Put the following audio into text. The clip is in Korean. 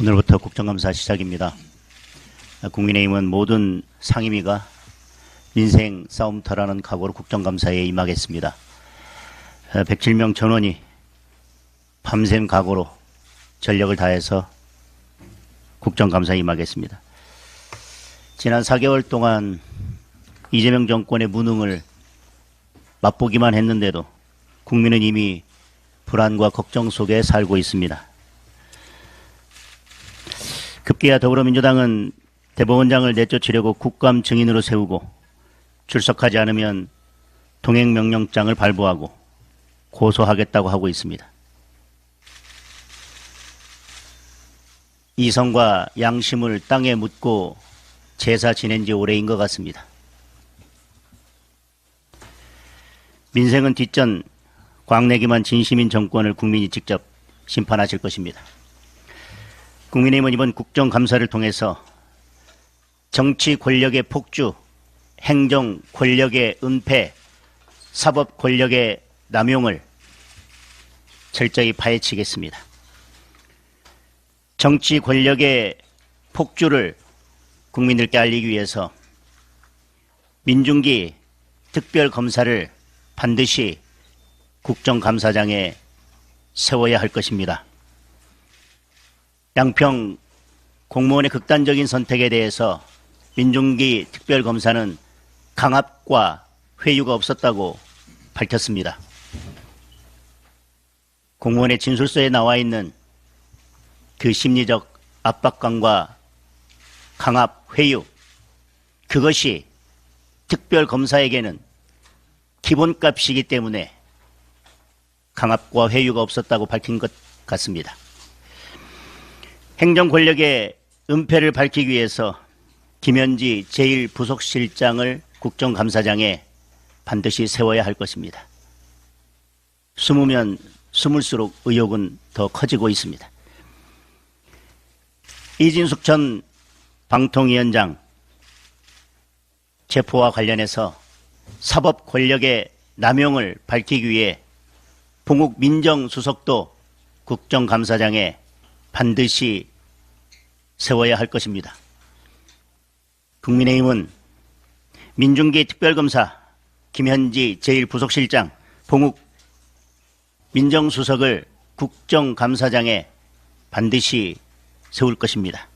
오늘부터 국정감사 시작입니다. 국민의힘은 모든 상임위가 민생 싸움터라는 각오로 국정감사에 임하겠습니다. 107명 전원이 밤샘 각오로 전력을 다해서 국정감사에 임하겠습니다. 지난 4개월 동안 이재명 정권의 무능을 맛보기만 했는데도 국민은 이미 불안과 걱정 속에 살고 있습니다. 급기야 더불어민주당은 대법원장을 내쫓으려고 국감 증인으로 세우고 출석하지 않으면 동행명령장을 발부하고 고소하겠다고 하고 있습니다. 이성과 양심을 땅에 묻고 제사 지낸 지 오래인 것 같습니다. 민생은 뒷전 광내기만 진심인 정권을 국민이 직접 심판하실 것입니다. 국민의힘은 이번 국정감사를 통해서 정치 권력의 폭주, 행정 권력의 은폐, 사법 권력의 남용을 철저히 파헤치겠습니다. 정치 권력의 폭주를 국민들께 알리기 위해서 민중기 특별검사를 반드시 국정감사장에 세워야 할 것입니다. 양평 공무원의 극단적인 선택에 대해서 민중기 특별검사는 강압과 회유가 없었다고 밝혔습니다. 공무원의 진술서에 나와 있는 그 심리적 압박감과 강압, 회유, 그것이 특별검사에게는 기본값이기 때문에 강압과 회유가 없었다고 밝힌 것 같습니다. 행정 권력의 은폐를 밝히기 위해서 김현지 제1부속실장을 국정감사장에 반드시 세워야 할 것입니다. 숨으면 숨을수록 의혹은 더 커지고 있습니다. 이진숙 전 방통위원장 체포와 관련해서 사법 권력의 남용을 밝히기 위해 봉욱 민정수석도 국정감사장에 반드시 세워야 할 것입니다. 국민의힘은 민중기 특별검사 김현지 제1부속실장 봉욱 민정수석을 국정감사장에 반드시 세울 것입니다.